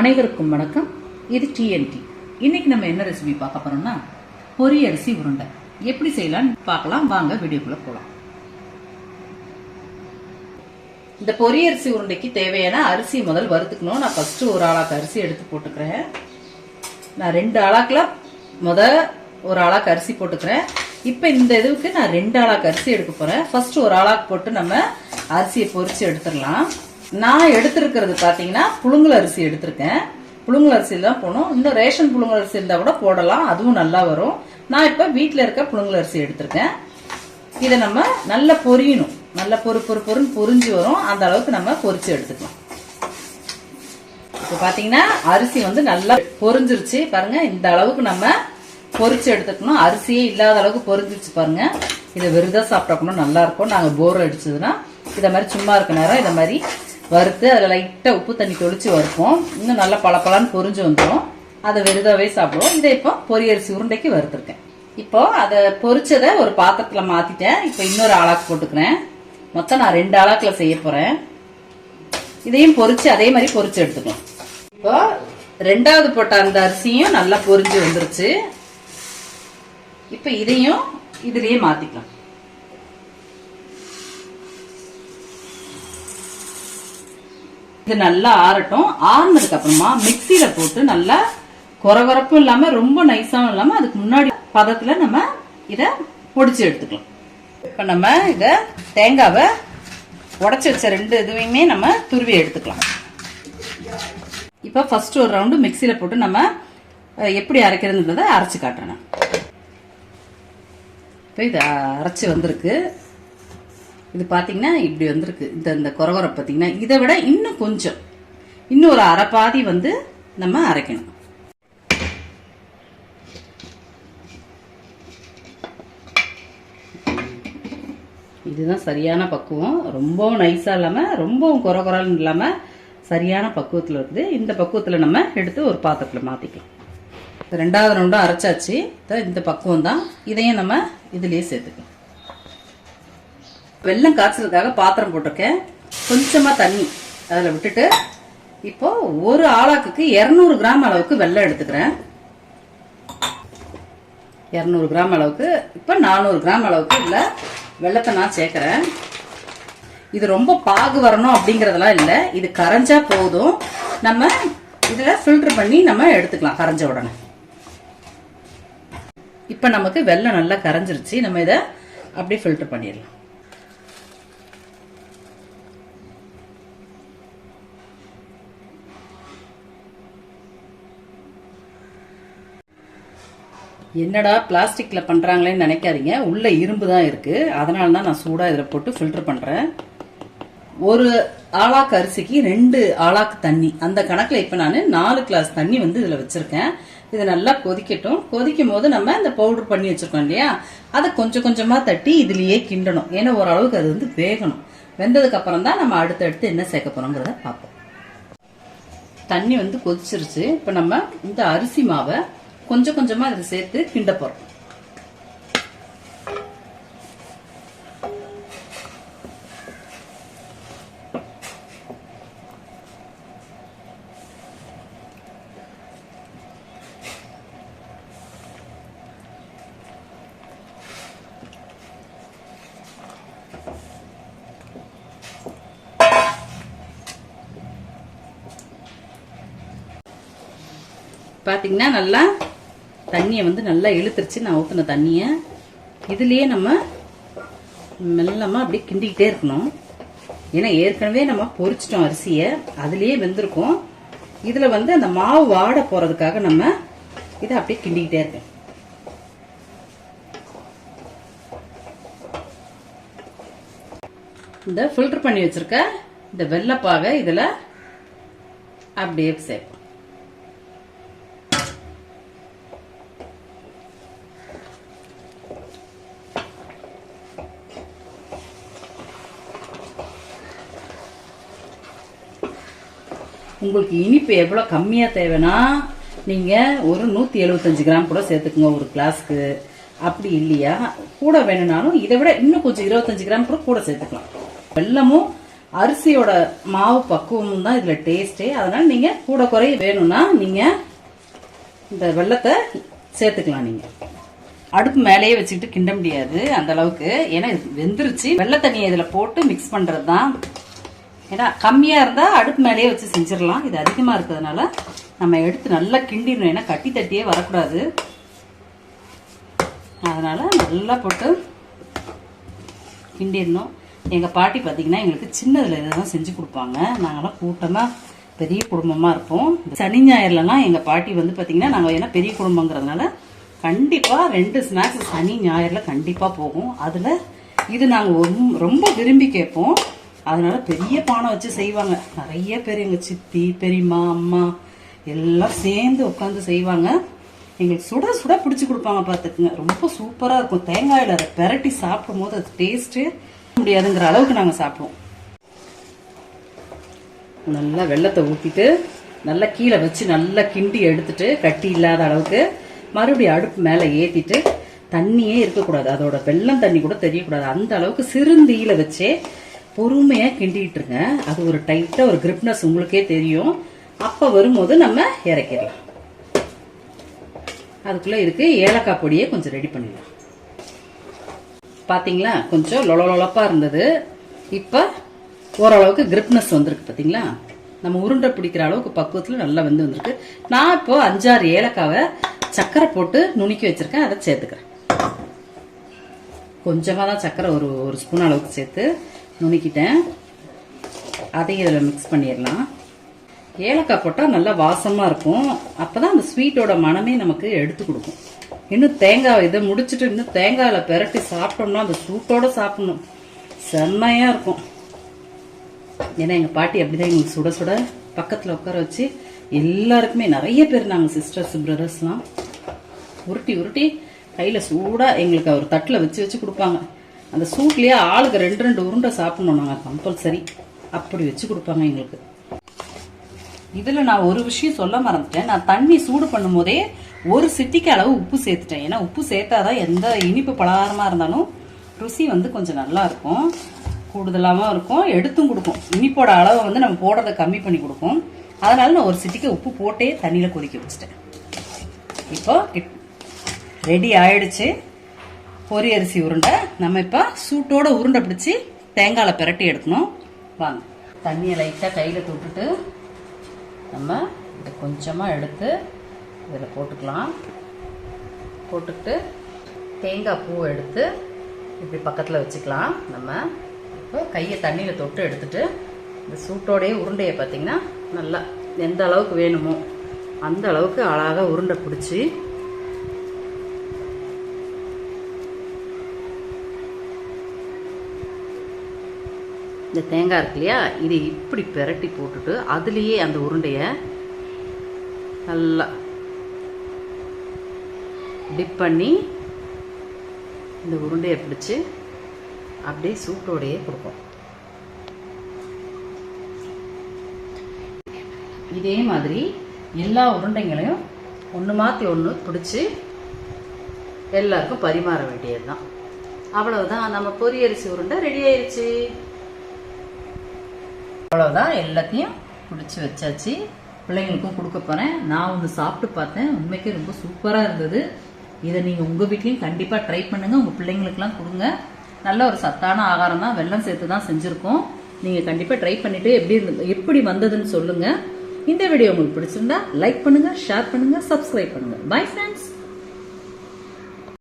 அனைவருக்கும் வணக்கம். இது டிஎன்டி இன்னைக்கு நம்ம என்ன ரெசிபி பார்க்க போறோம்னா பொரியரிசி உருண்டை. எப்படி செய்யலாம்னு பார்க்கலாம். வாங்க வீடியோக்குள்ள போகலாம் இந்த பொரியரிசி உருண்டைக்கு தேவையான அரிசி முதல் வறுத்துக்கணும். நான் ஃபர்ஸ்ட் ஒரு ஆளாக்கு அரிசி எடுத்து போட்டுக்கிறேன். நான் ரெண்டு ஆளாக்குல முத ஒரு ஆளாக்கு அரிசி போட்டுக்கிறேன். இப்போ இந்த இதுக்கு நான் ரெண்டு ஆளாக்கு அரிசி எடுக்க போறேன். ஃபர்ஸ்ட் ஒரு ஆளாக்கு போட்டு நம்ம அரிசியை பொரிச்சு எடுத்துடலாம். நான் எடுத்திருக்கிறது பார்த்தீங்கன்னா புழுங்கல் அரிசி எடுத்திருக்கேன். புழுங்கல் அரிசியில் தான் போகணும் இன்னும் ரேஷன் புழுங்கல் அரிசி இருந்தால் கூட போடலாம். அதுவும் நல்லா வரும். நான் இப்போ வீட்டில் இருக்க புழுங்கல் அரிசி எடுத்திருக்கேன். இதை நம்ம நல்லா பொரியணும். நல்லா பொறு பொறு பொருன்னு பொரிஞ்சு வரும். அந்த அளவுக்கு நம்ம பொரிச்சு எடுத்துக்கலாம். இப்போ பார்த்தீங்கன்னா அரிசி வந்து நல்லா பொரிஞ்சிருச்சு பாருங்க இந்த அளவுக்கு நம்ம பொரிச்சு எடுத்துக்கணும். அரிசியே இல்லாத அளவுக்கு பொரிஞ்சிருச்சு பாருங்க. இதை விருதா சாப்பிட்டோம்னா நல்லா இருக்கும். நாங்கள் போர் அடிச்சதுன்னா இதை மாதிரி சும்மா இருக்க நேரம் இதை மாதிரி வறுத்து அதில் லைட்டாக உப்பு தண்ணி தொளிச்சு வறுப்போம். இன்னும் நல்லா பளபளன்னு பொரிஞ்சு வந்துடும் அதை வெறுதாகவே சாப்பிடுவோம். இதை இப்போ பொரியரிசி உருண்டைக்கு வறுத்துருக்கேன். இப்போ அதை பொரிச்சதை ஒரு பாத்திரத்தில் மாற்றிட்டேன் இப்போ இன்னொரு ஆளாக்கு போட்டுக்கிறேன். மொத்தம் நான் ரெண்டு ஆளாக்கில் செய்ய போகிறேன் இதையும் பொரிச்சு அதே மாதிரி பொரிச்சு எடுத்துக்கலாம். இப்போ ரெண்டாவது போட்ட அந்த அரிசியும் நல்லா பொரிஞ்சு வந்துருச்சு. இப்போ இதையும் இதுலேயே மாற்றிக்கலாம் இது நல்லா ஆறட்டும். ஆறுனதுக்கு அப்புறமா மிக்சியில போட்டு நல்லா குறகுறப்பும் இல்லாம ரொம்ப நைஸாவும் இல்லாம அதுக்கு முன்னாடி பதத்துல நம்ம இத பொடிச்சு எடுத்துக்கலாம். இப்ப நம்ம இத தேங்காவை உடச்சி வச்ச ரெண்டு இதுவையுமே நம்ம துருவி எடுத்துக்கலாம். இப்போ ஃபர்ஸ்ட் ஒரு ரவுண்டு மிக்சியில் போட்டு நம்ம எப்படி அரைக்கிறதுன்றதை அரைச்சு காட்டுறேன் இப்போ இதை அரைச்சி வந்திருக்கு. இது பார்த்தீங்கன்னா இப்படி வந்திருக்கு. இந்த இந்த குறவரை பார்த்தீங்கன்னா இதை விட இன்னும் கொஞ்சம். இன்னும் ஒரு அரை பாதி வந்து நம்ம அரைக்கணும். இதுதான் சரியான பக்குவம். ரொம்பவும் நைஸாக இல்லாமல் ரொம்பவும் குறை குறைன்னு இல்லாமல் சரியான பக்குவத்தில் இருக்குது. இந்த பக்குவத்தில் நம்ம எடுத்து ஒரு பாத்திரத்தில் மாற்றிக்கலாம் ரெண்டாவது ரவுண்டும் அரைச்சாச்சு. இந்த பக்குவம் தான் இதையும் நம்ம இதுலேயே சேர்த்துக்கலாம். வெள்ளம் காய்ச்சறதுக்காக பாத்திரம் போட்டிருக்கேன். கொஞ்சமாக தண்ணி அதில் விட்டுட்டு இப்போ ஒரு ஆளாக்குக்கு இரநூறு கிராம் அளவுக்கு வெள்ளம் எடுத்துக்கிறேன். இரநூறு கிராம் அளவுக்கு இப்போ நானூறு கிராம் அளவுக்கு இல்லை வெள்ளத்தை நான் சேர்க்குறேன். இது ரொம்ப பாகு வரணும் அப்படிங்கிறதெல்லாம் இல்லை. இது கரைஞ்சா போதும். நம்ம இதில் ஃபில்டர் பண்ணி நம்ம எடுத்துக்கலாம் கரைஞ்ச உடனே. இப்போ நமக்கு வெள்ளம் நல்லா கரைஞ்சிருச்சு. நம்ம இதை அப்படியே ஃபில்டர் பண்ணிடலாம். என்னடா பிளாஸ்டிக்கில் பண்ணுறாங்களேன்னு நினைக்காதீங்க. உள்ளே இரும்பு தான் இருக்குது அதனால தான் நான் சூடாக இதில் போட்டு ஃபில்டர் பண்ணுறேன் ஒரு ஆளாக்கு அரிசிக்கு ரெண்டு ஆளாக்கு தண்ணி. அந்த கணக்கில் இப்போ நான் நாலு கிளாஸ் தண்ணி வந்து இதில் வச்சுருக்கேன். இது நல்லா கொதிக்கட்டும். கொதிக்கும் போது நம்ம இந்த பவுடர் பண்ணி வச்சுருக்கோம் இல்லையா? அதை கொஞ்சம் கொஞ்சமாக தட்டி இதுலேயே கிண்டணும். ஏன்னா ஓரளவுக்கு அது வந்து வேகணும். வெந்ததுக்கு அப்புறம் தான் நம்ம அடுத்தடுத்து என்ன சேர்க்க போகிறோங்கிறத பார்ப்போம். தண்ணி வந்து கொதிச்சிருச்சு. இப்போ நம்ம இந்த அரிசி மாவை கொஞ்சம் கொஞ்சமா இதில் சேர்த்து கிண்ட போறோம். பார்த்தீங்கன்னா நல்லா தண்ணியை வந்து நல்லா இழுத்துருச்சு. நான் ஊற்றின தண்ணியை. இதுலேயே நம்ம மெல்லமாக அப்படியே கிண்டிக்கிட்டே இருக்கணும். ஏன்னா ஏற்கனவே நம்ம பொரிச்சிட்டோம் அரிசியை. அதுலேயே வெந்திருக்கோம். இதில் வந்து அந்த மாவு வாட போகிறதுக்காக நம்ம இதை அப்படியே கிண்டிக்கிட்டே இருக்கேன் இந்த ஃபில்டர் பண்ணி வச்சுருக்க இந்த வெள்ளைப்பாகை இதில் அப்படியே சேர்ப்போம். உங்களுக்கு இனிப்பு எவ்வளோ கம்மியாக தேவைன்னா நீங்கள் ஒரு நூற்றி எழுபத்தஞ்சு கிராம் கூட சேர்த்துக்குங்க ஒரு கிளாஸ்க்கு. அப்படி இல்லையா? கூட வேணும்னாலும் இதை விட இன்னும் கொஞ்சம் இருபத்தஞ்சு கிராம் கூட கூட சேர்த்துக்கலாம். வெல்லமும் அரிசியோட மாவு பக்குவமும் தான் இதில் டேஸ்ட்டே அதனால் நீங்கள் கூட குறைய வேணும்னா நீங்கள் இந்த வெள்ளத்தை சேர்த்துக்கலாம் நீங்கள் அடுப்பு மேலேயே வச்சுக்கிட்டு கிண்ட முடியாது அந்த அளவுக்கு. ஏன்னா வெந்துருச்சு. வெள்ளை தண்ணியை இதில் போட்டு மிக்ஸ் பண்ணுறது தான் ஏன்னா கம்மியாக இருந்தால் அடுப்பு மேலேயே வச்சு செஞ்சிடலாம். இது அதிகமாக இருக்கிறதுனால நம்ம எடுத்து நல்லா கிண்டிடணும். ஏன்னா கட்டி தட்டியே வரக்கூடாது. அதனால் நல்லா போட்டு கிண்டிடணும். எங்கள் பாட்டி பார்த்தீங்கன்னா எங்களுக்கு சின்னதில் இதெல்லாம் செஞ்சு கொடுப்பாங்க. நாங்களாம் கூட்டமாக பெரிய குடும்பமாக இருப்போம். சனி ஞாயிறுலலாம் எங்கள் பாட்டி வந்து பார்த்தீங்கன்னா நாங்கள் ஏன்னா பெரிய குடும்பங்கிறதுனால கண்டிப்பாக ரெண்டு ஸ்நாக்ஸ் சனி ஞாயிறில் கண்டிப்பாக போகும். அதில் இது நாங்கள் ரொம்ப விரும்பி கேட்போம். அதனால பெரிய பானை வச்சு செய்வாங்க. நிறைய பேர் எங்கள் சித்தி பெரியம்மா அம்மா எல்லாம் சேர்ந்து உட்காந்து செய்வாங்க. எங்களுக்கு சுட சுட பிடிச்சி கொடுப்பாங்க பார்த்துக்குங்க. ரொம்ப சூப்பராக இருக்கும். தேங்காயில் அதை பெரட்டி சாப்பிடும் போது அது டேஸ்ட்டு முடியாதுங்கிற அளவுக்கு நாங்கள் சாப்பிடுவோம். நல்லா வெள்ளத்தை ஊற்றிட்டு நல்லா கீழே வச்சு நல்லா கிண்டி எடுத்துட்டு கட்டி இல்லாத அளவுக்கு மறுபடியும் அடுப்பு மேலே ஏற்றிட்டு தண்ணியே இருக்கக்கூடாது. அதோட வெள்ளம் தண்ணி கூட தெரியக்கூடாது. அந்த அளவுக்கு சிறுந்தீயில வச்சே பொறுமையாக கிண்டிட்டு இருங்க. அது ஒரு டைட்டாக ஒரு கிரிப்னஸ் உங்களுக்கே தெரியும். அப்போ வரும்போது நம்ம இறக்கிடலாம். அதுக்குள்ளே இருக்கு ஏலக்காய் பொடியை கொஞ்சம் ரெடி பண்ணிடலாம். பார்த்தீங்களா கொஞ்சம் லொலலொலப்பா இருந்தது. இப்போ ஓரளவுக்கு கிரிப்னஸ் வந்திருக்கு பார்த்தீங்களா நம்ம உருண்டை பிடிக்கிற அளவுக்கு பக்குவத்தில் நல்லா வந்து வந்திருக்கு. நான் இப்போ அஞ்சாறு ஏலக்காவை சக்கரை போட்டு நுணுக்கி வச்சிருக்கேன். அதை சேர்த்துக்கிறேன். கொஞ்சமாக தான் சக்கரை ஒரு ஒரு ஸ்பூன் அளவுக்கு சேர்த்து நுணுக்கிட்டேன். அதையும் இதில் மிக்ஸ் பண்ணிடலாம். ஏலக்காய் போட்டால் நல்லா வாசமாக இருக்கும். அப்போ தான் அந்த ஸ்வீட்டோட மனமே நமக்கு எடுத்து கொடுக்கும். இன்னும் தேங்காய் இதை முடிச்சுட்டு இன்னும் தேங்காயில் பெரட்டி சாப்பிட்டோம்னா அந்த சூட்டோட சாப்பிடணும். செம்மையாக இருக்கும். ஏன்னா எங்கள் பாட்டி அப்படிதான் எங்களுக்கு சுட சுட பக்கத்தில் உட்கார வச்சு எல்லாருக்குமே நிறைய பேர் நாங்கள் சிஸ்டர்ஸ் பிரதர்ஸ்லாம் உருட்டி உருட்டி கையில் சூடாக எங்களுக்கு அவர் தட்டில் வச்சு வச்சு கொடுப்பாங்க. அந்த சூட்லேயே ஆளுக்கு ரெண்டு ரெண்டு உருண்டை சாப்பிடணும் நாங்கள் கம்பல்சரி அப்படி வச்சு கொடுப்பாங்க எங்களுக்கு. இதில் நான் ஒரு விஷயம் சொல்ல மறந்துட்டேன். நான் தண்ணி சூடு பண்ணும் போதே ஒரு சிட்டிக்கு அளவு உப்பு சேர்த்துட்டேன். ஏன்னா உப்பு சேர்த்தாதான் எந்த இனிப்பு பலகாரமாக இருந்தாலும் ருசி வந்து கொஞ்சம் நல்லா இருக்கும். கூடுதலாகவும் இருக்கும். எடுத்தும் கொடுக்கும். இனிப்போட அளவை வந்து நம்ம போடுறதை கம்மி பண்ணி கொடுக்கும். அதனால நான் ஒரு சிட்டிக்கு உப்பு போட்டே தண்ணியில் கொதிக்க வச்சுட்டேன். இப்போ ரெடி ஆயிடுச்சு. பொரி அரிசி உருண்டை. நம்ம இப்போ சூட்டோட உருண்டை பிடிச்சி தேங்காயில் பிரட்டி எடுக்கணும். வாங்க. தண்ணியை லைட்டாக கையில் தொட்டுட்டு நம்ம இதை கொஞ்சமாக எடுத்து இதில் போட்டுக்கலாம். போட்டுக்கிட்டு தேங்காய் பூ எடுத்து இப்படி பக்கத்தில் வச்சுக்கலாம். நம்ம இப்போ கையை தண்ணியில் தொட்டு எடுத்துட்டு இந்த சூட்டோடைய உருண்டையை பார்த்தீங்கன்னா நல்லா எந்த அளவுக்கு வேணுமோ அந்த அளவுக்கு அழகாக உருண்டை பிடிச்சி இந்த தேங்காய் இருக்கு இல்லையா இதை இப்படி பிரட்டி போட்டுட்டு அதுலேயே அந்த உருண்டையை நல்லா டிப் பண்ணி இந்த உருண்டையை பிடிச்சி அப்படியே சூட்டோடையே கொடுப்போம். இதே மாதிரி எல்லா உருண்டைங்களையும் ஒன்று மாற்றி ஒன்று பிடிச்சி எல்லாருக்கும் பரிமாற வேண்டியது தான் அவ்வளவுதான். நம்ம பொரியரிசி உருண்டை ரெடி ஆயிடுச்சு அவ்வளோதான் எல்லாத்தையும் பிடிச்சி வச்சாச்சு. பிள்ளைங்களுக்கும் கொடுக்க போகிறேன் நான் ஒன்று சாப்பிட்டு பார்த்தேன். உண்மைக்கே ரொம்ப சூப்பராக இருந்தது. இதை நீங்கள் உங்கள் வீட்லேயும் கண்டிப்பாக ட்ரை பண்ணுங்கள் உங்கள் பிள்ளைங்களுக்கெல்லாம் கொடுங்க. நல்ல ஒரு சத்தான ஆகாரம் தான். வெள்ளம் சேர்த்து தான் செஞ்சுருக்கோம். நீங்கள் கண்டிப்பாக ட்ரை பண்ணிவிட்டு எப்படி இருந்து எப்படி வந்ததுன்னு சொல்லுங்கள் இந்த வீடியோ உங்களுக்கு பிடிச்சிருந்தா லைக் பண்ணுங்கள் ஷேர் பண்ணுங்கள் சப்ஸ்கிரைப் பண்ணுங்கள் பை ஃப்ரெண்ட்ஸ்